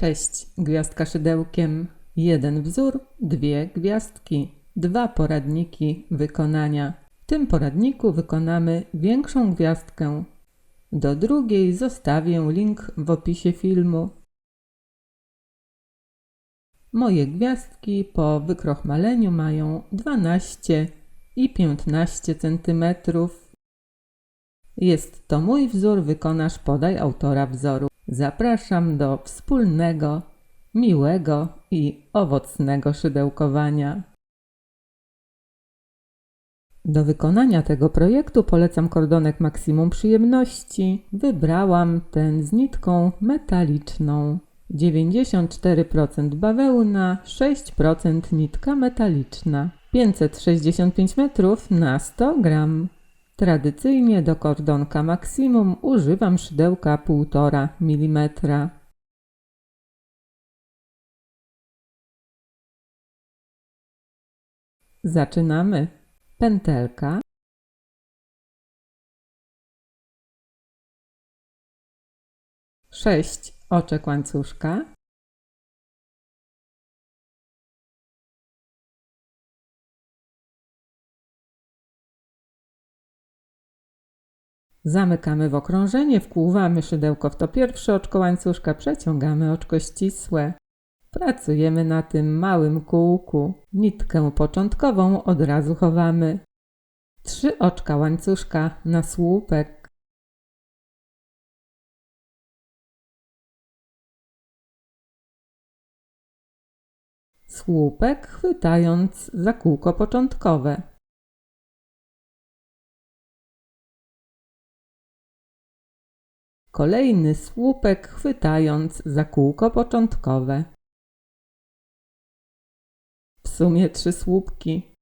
Cześć, gwiazdka szydełkiem. Jeden wzór, dwie gwiazdki, dwa poradniki wykonania. W tym poradniku wykonamy większą gwiazdkę. Do drugiej zostawię link w opisie filmu. Moje gwiazdki po wykrochmaleniu mają 12 i 15 cm. Jest to mój wzór, wykonasz podaj autora wzoru. Zapraszam do wspólnego, miłego i owocnego szydełkowania. Do wykonania tego projektu polecam kordonek maksimum przyjemności. Wybrałam ten z nitką metaliczną. 94% bawełna, 6% nitka metaliczna. 565 metrów na 100 gram. Tradycyjnie do kordonka maksimum używam szydełka 1,5 mm. Zaczynamy. Pętelka. Sześć oczek łańcuszka. Zamykamy w okrążenie, wkłuwamy szydełko w to pierwsze oczko łańcuszka, przeciągamy oczko ścisłe. Pracujemy na tym małym kółku. Nitkę początkową od razu chowamy. Trzy oczka łańcuszka na słupek. Słupek chwytając za kółko początkowe. Kolejny słupek chwytając za kółko początkowe. W sumie trzy słupki.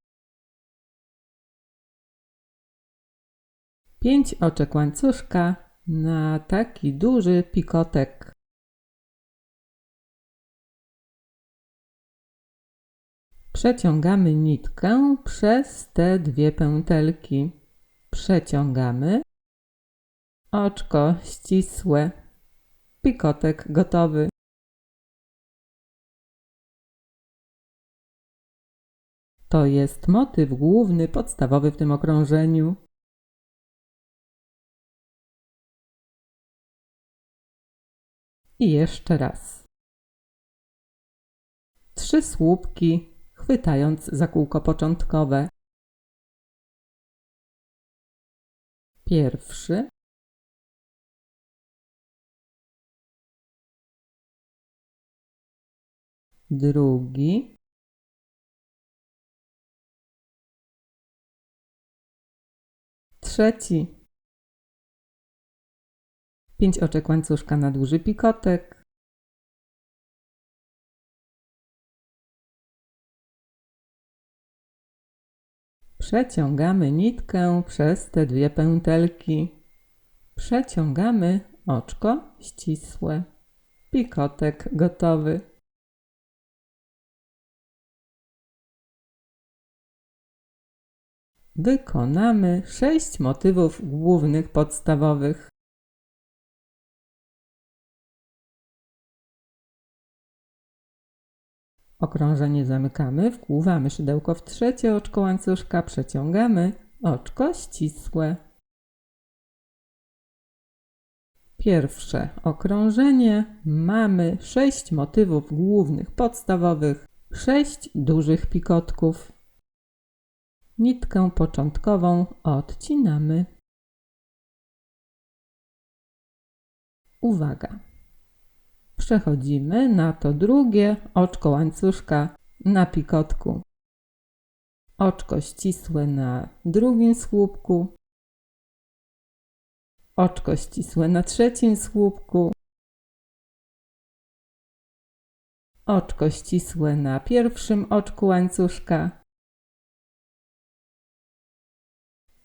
Pięć oczek łańcuszka na taki duży pikotek. Przeciągamy nitkę przez te dwie pętelki. Przeciągamy. Oczko ścisłe. Pikotek gotowy. To jest motyw główny, podstawowy w tym okrążeniu. I jeszcze raz. Trzy słupki, chwytając za kółko początkowe. Pierwszy. Drugi. Trzeci. Pięć oczek łańcuszka na duży pikotek. Przeciągamy nitkę przez te dwie pętelki. Przeciągamy oczko ścisłe. Pikotek gotowy. Wykonamy sześć motywów głównych podstawowych. Okrążenie zamykamy, wkłuwamy szydełko w trzecie oczko łańcuszka, przeciągamy oczko ścisłe. Pierwsze okrążenie mamy sześć motywów głównych podstawowych, sześć dużych pikotków. Nitkę początkową odcinamy. Uwaga! Przechodzimy na to drugie oczko łańcuszka na pikotku. Oczko ścisłe na drugim słupku. Oczko ścisłe na trzecim słupku. Oczko ścisłe na pierwszym oczku łańcuszka.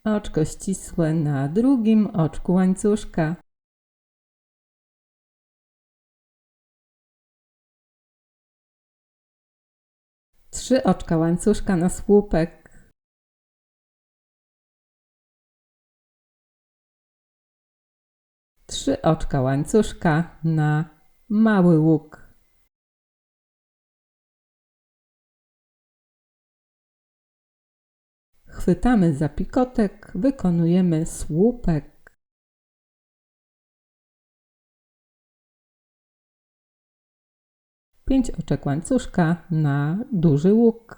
Oczko ścisłe na drugim oczku łańcuszka. Trzy oczka łańcuszka na słupek. Trzy oczka łańcuszka na mały łuk. Chwytamy za pikotek, wykonujemy słupek. Pięć oczek łańcuszka na duży łuk.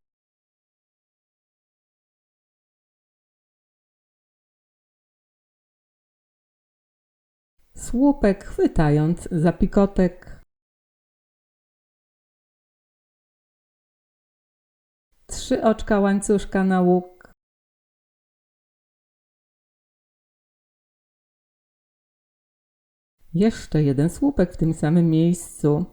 Słupek chwytając za pikotek. Trzy oczka łańcuszka na łuk. Jeszcze jeden słupek w tym samym miejscu.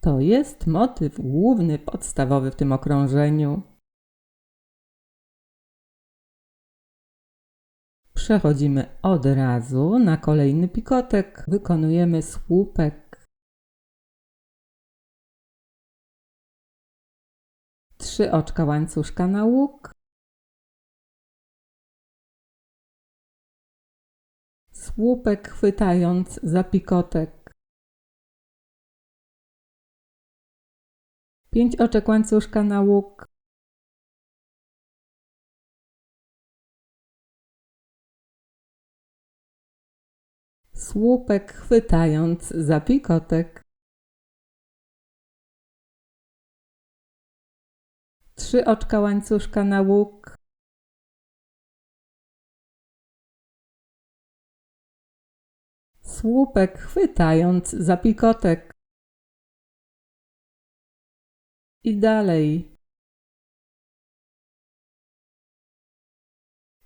To jest motyw główny, podstawowy w tym okrążeniu. Przechodzimy od razu na kolejny pikotek. Wykonujemy słupek. Trzy oczka łańcuszka na łuk. Słupek chwytając za pikotek. Pięć oczek łańcuszka na łuk. Słupek chwytając za pikotek. Trzy oczka łańcuszka na łuk. Słupek chwytając za pikotek. I dalej.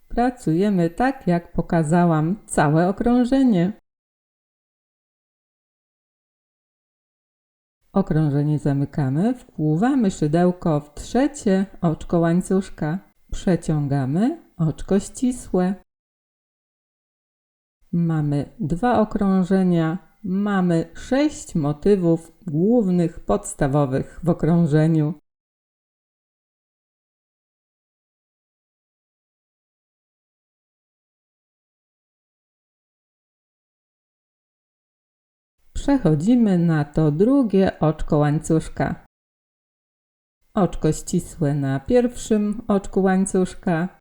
Pracujemy tak, jak pokazałam, całe okrążenie. Okrążenie zamykamy, wkłuwamy szydełko w trzecie oczko łańcuszka, przeciągamy oczko ścisłe. Mamy dwa okrążenia, mamy sześć motywów głównych, podstawowych w okrążeniu. Przechodzimy na to drugie oczko łańcuszka. Oczko ścisłe na pierwszym oczku łańcuszka.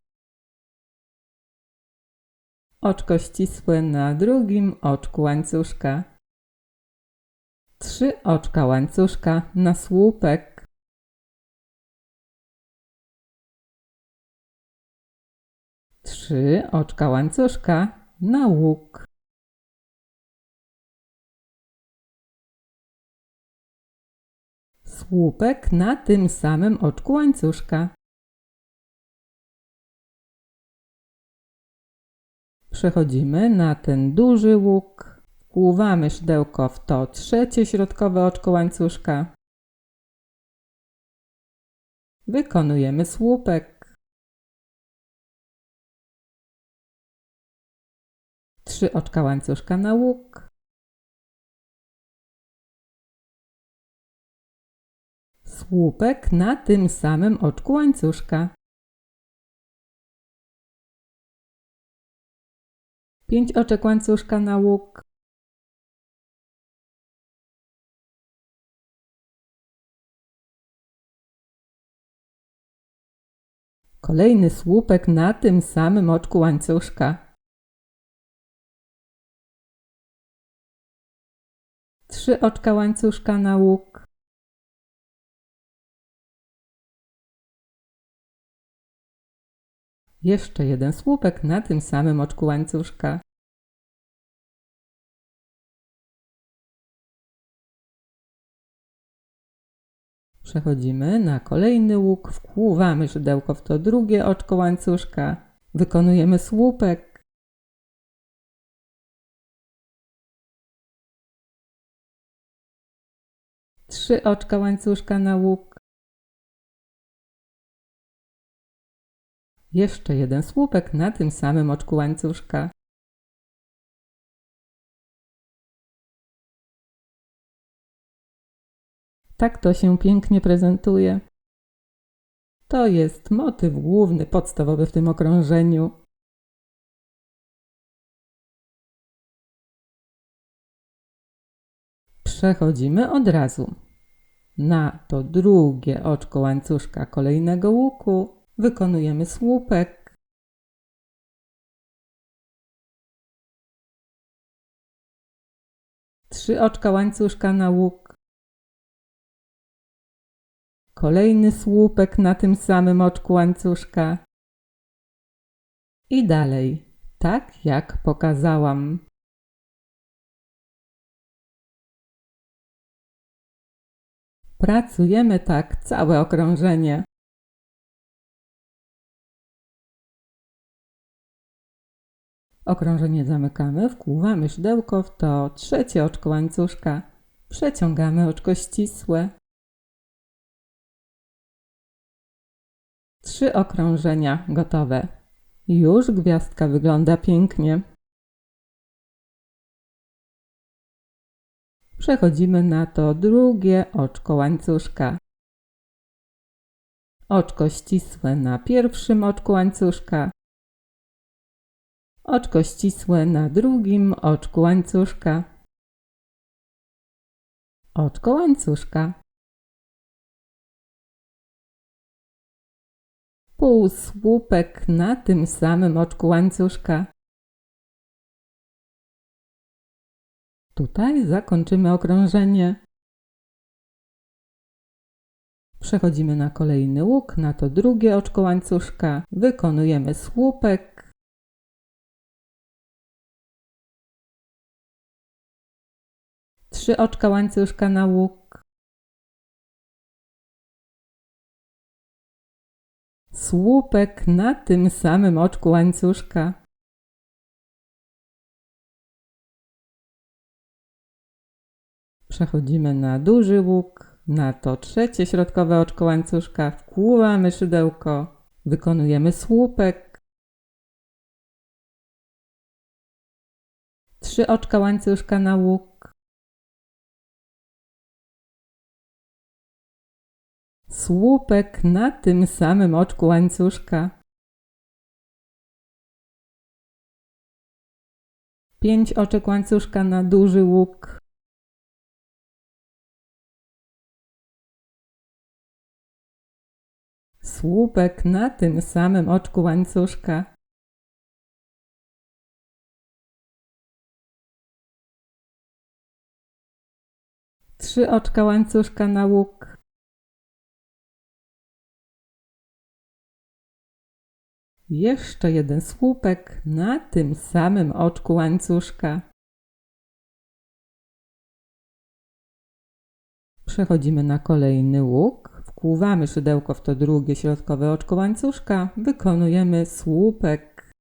Oczko ścisłe na drugim oczku łańcuszka. Trzy oczka łańcuszka na słupek. Trzy oczka łańcuszka na łuk. Słupek na tym samym oczku łańcuszka. Przechodzimy na ten duży łuk. Wkłuwamy szydełko w to trzecie środkowe oczko łańcuszka. Wykonujemy słupek. Trzy oczka łańcuszka na łuk. Słupek na tym samym oczku łańcuszka. Pięć oczek łańcuszka na łuk. Kolejny słupek na tym samym oczku łańcuszka. Trzy oczka łańcuszka na łuk. Jeszcze jeden słupek na tym samym oczku łańcuszka. Przechodzimy na kolejny łuk, wkłuwamy szydełko w to drugie oczko łańcuszka, wykonujemy słupek. Trzy oczka łańcuszka na łuk. Jeszcze jeden słupek na tym samym oczku łańcuszka. Tak to się pięknie prezentuje. To jest motyw główny, podstawowy w tym okrążeniu. Przechodzimy od razu. Na to drugie oczko łańcuszka kolejnego łuku wykonujemy słupek. Trzy oczka łańcuszka na łuk. Kolejny słupek na tym samym oczku łańcuszka. I dalej, tak jak pokazałam. Pracujemy tak całe okrążenie. Okrążenie zamykamy, wkłuwamy szydełko w to trzecie oczko łańcuszka. Przeciągamy oczko ścisłe. Trzy okrążenia gotowe. Już gwiazdka wygląda pięknie. Przechodzimy na to drugie oczko łańcuszka. Oczko ścisłe na pierwszym oczku łańcuszka. Oczko ścisłe na drugim oczku łańcuszka. Oczko łańcuszka. Półsłupek na tym samym oczku łańcuszka. Tutaj zakończymy okrążenie. Przechodzimy na kolejny łuk, na to drugie oczko łańcuszka. Wykonujemy słupek. Trzy oczka łańcuszka na łuk. Słupek na tym samym oczku łańcuszka. Przechodzimy na duży łuk, na to trzecie środkowe oczko łańcuszka, wkłuwamy szydełko, wykonujemy słupek. Trzy oczka łańcuszka na łuk. Słupek na tym samym oczku łańcuszka. Pięć oczek łańcuszka na duży łuk. słupek na tym samym oczku łańcuszka. Trzy oczka łańcuszka na łuk. Jeszcze jeden słupek na tym samym oczku łańcuszka. Przechodzimy na kolejny łuk. Wkłuwamy szydełko w to drugie środkowe oczko łańcuszka, wykonujemy słupek.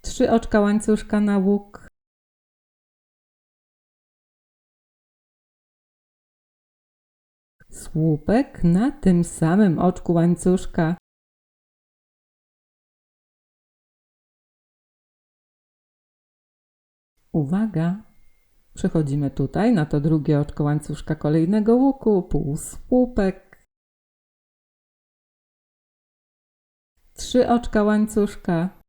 Trzy oczka łańcuszka na łuk. Słupek na tym samym oczku łańcuszka. Uwaga! Przechodzimy tutaj na to drugie oczko łańcuszka kolejnego łuku, półsłupek, trzy oczka łańcuszka,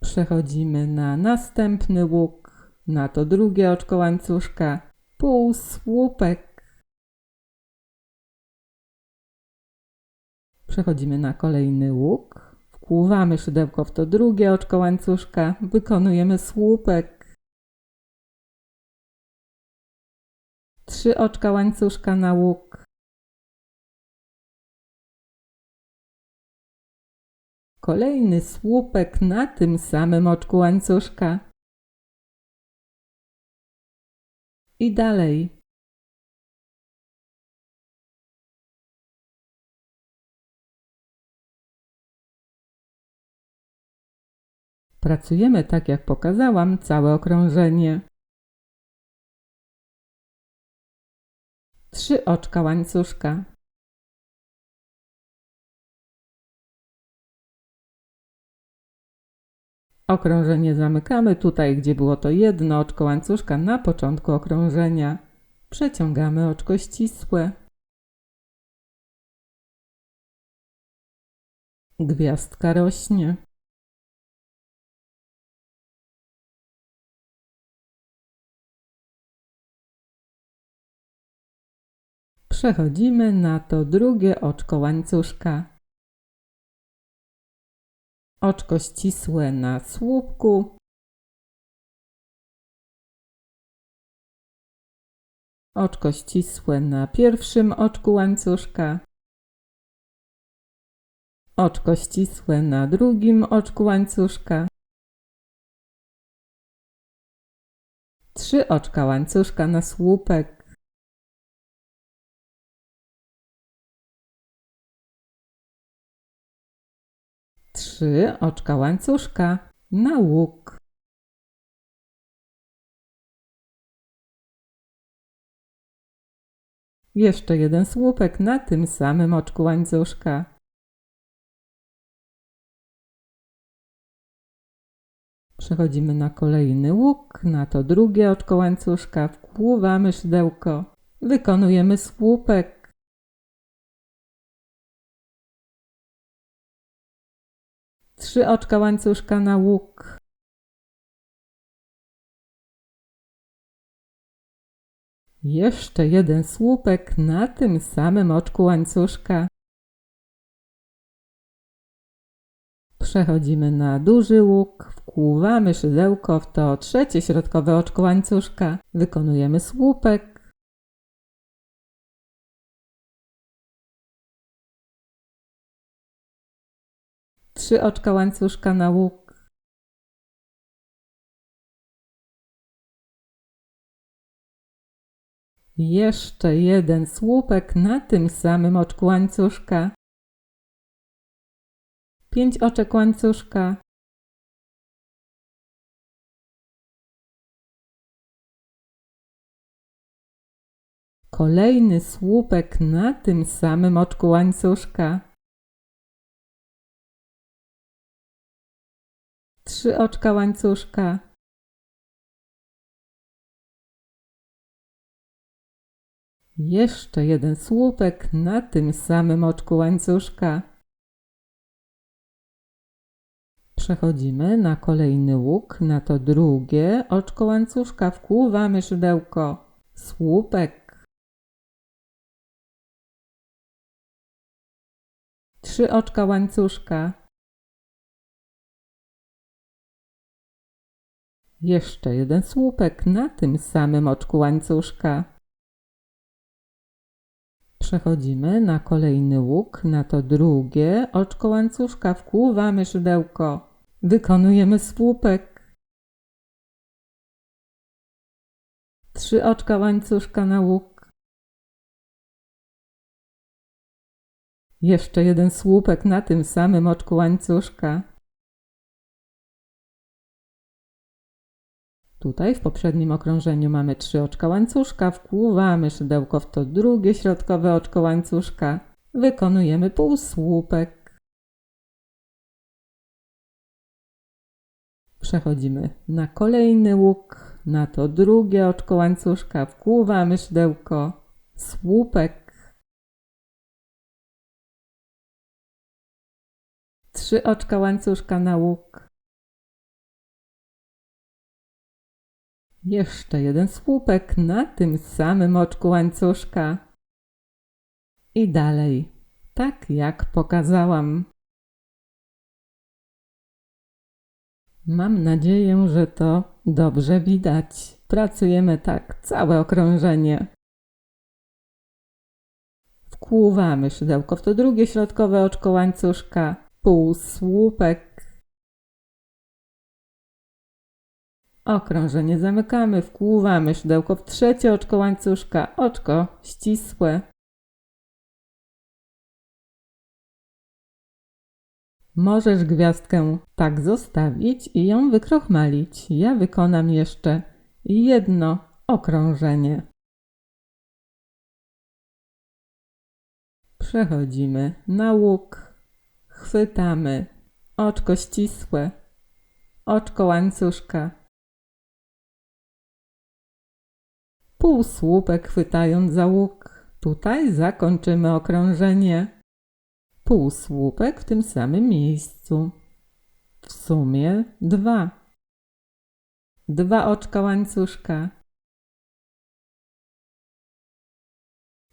Przechodzimy na następny łuk, na to drugie oczko łańcuszka, półsłupek. Przechodzimy na kolejny łuk, Wkłuwamy szydełko w to drugie oczko łańcuszka, wykonujemy słupek. Trzy oczka łańcuszka na łuk. Kolejny słupek na tym samym oczku łańcuszka. I dalej. Pracujemy tak jak pokazałam całe okrążenie. Trzy oczka łańcuszka. Okrążenie zamykamy tutaj, gdzie było to jedno oczko łańcuszka na początku okrążenia. Przeciągamy oczko ścisłe. Gwiazdka rośnie. Przechodzimy na to drugie oczko łańcuszka. Oczko ścisłe na słupku. Oczko ścisłe na pierwszym oczku łańcuszka. Oczko ścisłe na drugim oczku łańcuszka. Trzy oczka łańcuszka na słupek. Trzy oczka łańcuszka na łuk. Jeszcze jeden słupek na tym samym oczku łańcuszka. Przechodzimy na kolejny łuk, na to drugie oczko łańcuszka, wkłuwamy szydełko, wykonujemy słupek. Trzy oczka łańcuszka na łuk. Jeszcze jeden słupek na tym samym oczku łańcuszka. Przechodzimy na duży łuk, wkłuwamy szydełko w to trzecie środkowe oczko łańcuszka, wykonujemy słupek. Trzy oczka łańcuszka na łuk. Jeszcze jeden słupek na tym samym oczku łańcuszka. Pięć oczek łańcuszka. Kolejny słupek na tym samym oczku łańcuszka. Trzy oczka łańcuszka. Jeszcze jeden słupek na tym samym oczku łańcuszka. Przechodzimy na kolejny łuk, na to drugie oczko łańcuszka, wkłuwamy szydełko, słupek. Trzy oczka łańcuszka. Jeszcze jeden słupek na tym samym oczku łańcuszka. Przechodzimy na kolejny łuk, na to drugie oczko łańcuszka, wkłuwamy szydełko, wykonujemy słupek. Trzy oczka łańcuszka na łuk. Jeszcze jeden słupek na tym samym oczku łańcuszka. Tutaj w poprzednim okrążeniu mamy trzy oczka łańcuszka, wkłuwamy szydełko w to drugie środkowe oczko łańcuszka, wykonujemy półsłupek. Przechodzimy na kolejny łuk, na to drugie oczko łańcuszka, wkłuwamy szydełko, słupek. Trzy oczka łańcuszka na łuk. Jeszcze jeden słupek na tym samym oczku łańcuszka. I dalej, tak jak pokazałam. Mam nadzieję, że to dobrze widać. Pracujemy tak całe okrążenie. Wkłuwamy szydełko w to drugie środkowe oczko łańcuszka, półsłupek Okrążenie zamykamy, wkłuwamy szydełko w trzecie oczko łańcuszka, oczko ścisłe. Możesz gwiazdkę tak zostawić i ją wykrochmalić. Ja wykonam jeszcze jedno okrążenie. Przechodzimy na łuk, chwytamy oczko ścisłe, oczko łańcuszka półsłupek chwytając za łuk. Tutaj zakończymy okrążenie. Półsłupek w tym samym miejscu. W sumie dwa. Dwa oczka łańcuszka.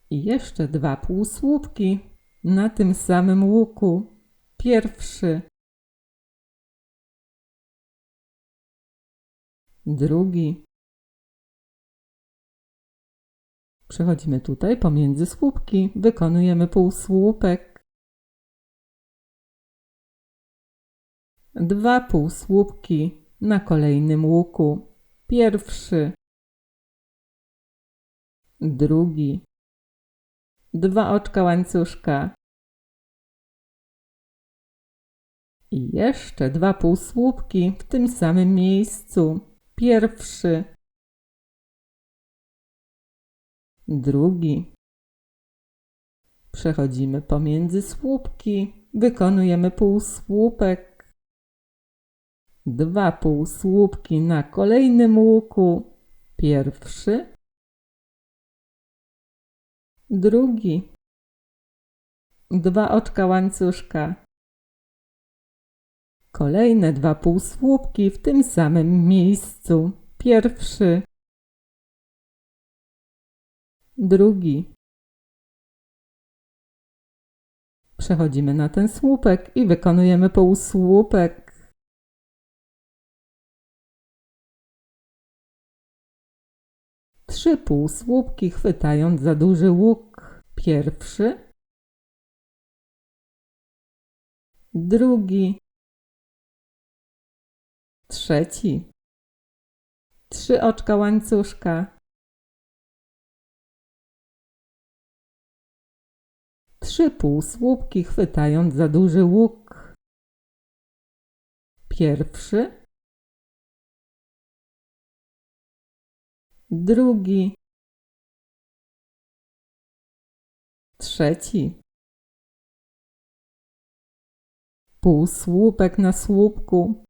I jeszcze dwa półsłupki na tym samym łuku. Pierwszy, drugi. Przechodzimy tutaj pomiędzy słupki, wykonujemy półsłupek. Dwa półsłupki na kolejnym łuku. Pierwszy, drugi, dwa oczka łańcuszka i jeszcze dwa półsłupki w tym samym miejscu. Pierwszy, drugi. Przechodzimy pomiędzy słupki, wykonujemy półsłupek. Dwa półsłupki na kolejnym łuku. Pierwszy, drugi. Dwa oczka łańcuszka. Kolejne dwa półsłupki w tym samym miejscu. Pierwszy, drugi. Przechodzimy na ten słupek i wykonujemy półsłupek. Trzy półsłupki chwytając za duży łuk. Pierwszy, drugi, trzeci. Trzy oczka łańcuszka. Trzy półsłupki chwytając za duży łuk. Pierwszy, drugi, trzeci. Półsłupek na słupku.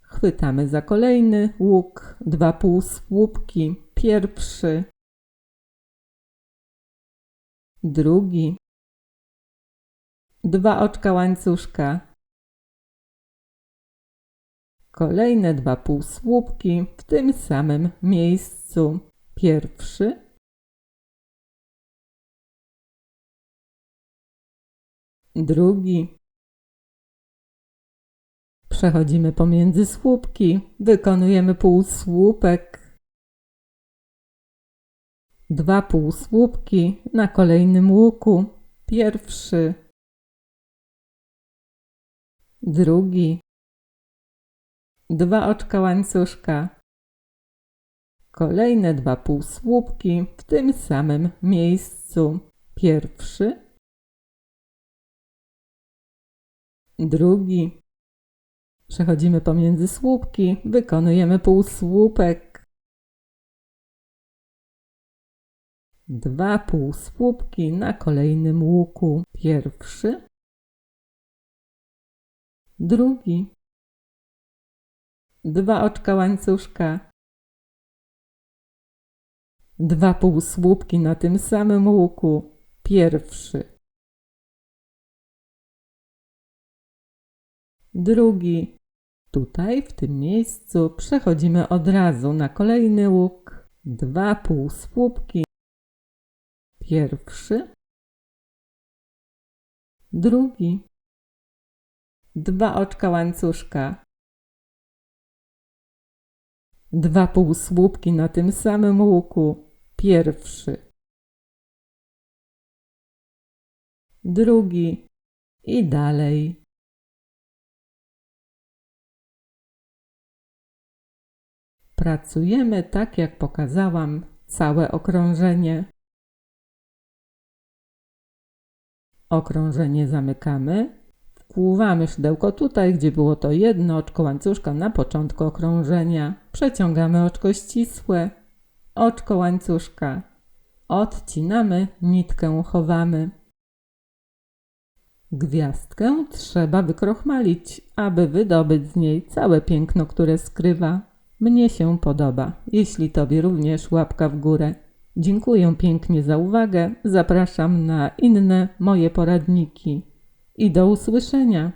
Chwytamy za kolejny łuk, dwa półsłupki. Pierwszy, drugi, dwa oczka łańcuszka. Kolejne dwa półsłupki w tym samym miejscu. Pierwszy, drugi. Przechodzimy pomiędzy słupki, wykonujemy półsłupek. Dwa półsłupki na kolejnym łuku. Pierwszy, drugi, dwa oczka łańcuszka. Kolejne dwa półsłupki w tym samym miejscu. Pierwszy, drugi. Przechodzimy pomiędzy słupki, wykonujemy półsłupek. Dwa półsłupki na kolejnym łuku. Pierwszy, drugi. Dwa oczka łańcuszka. Dwa półsłupki na tym samym łuku. Pierwszy, drugi. Tutaj, w tym miejscu, przechodzimy od razu na kolejny łuk. Dwa półsłupki. Pierwszy, drugi. Dwa oczka łańcuszka. Dwa półsłupki na tym samym łuku. Pierwszy, drugi i dalej. Pracujemy tak, jak pokazałam, całe okrążenie. Okrążenie zamykamy. Wkłuwamy szydełko tutaj, gdzie było to jedno oczko łańcuszka na początku okrążenia. Przeciągamy oczko ścisłe, oczko łańcuszka. Odcinamy, nitkę chowamy. Gwiazdkę trzeba wykrochmalić, aby wydobyć z niej całe piękno, które skrywa. Mnie się podoba. Jeśli Tobie również łapka w górę. Dziękuję pięknie za uwagę. Zapraszam na inne moje poradniki. I do usłyszenia.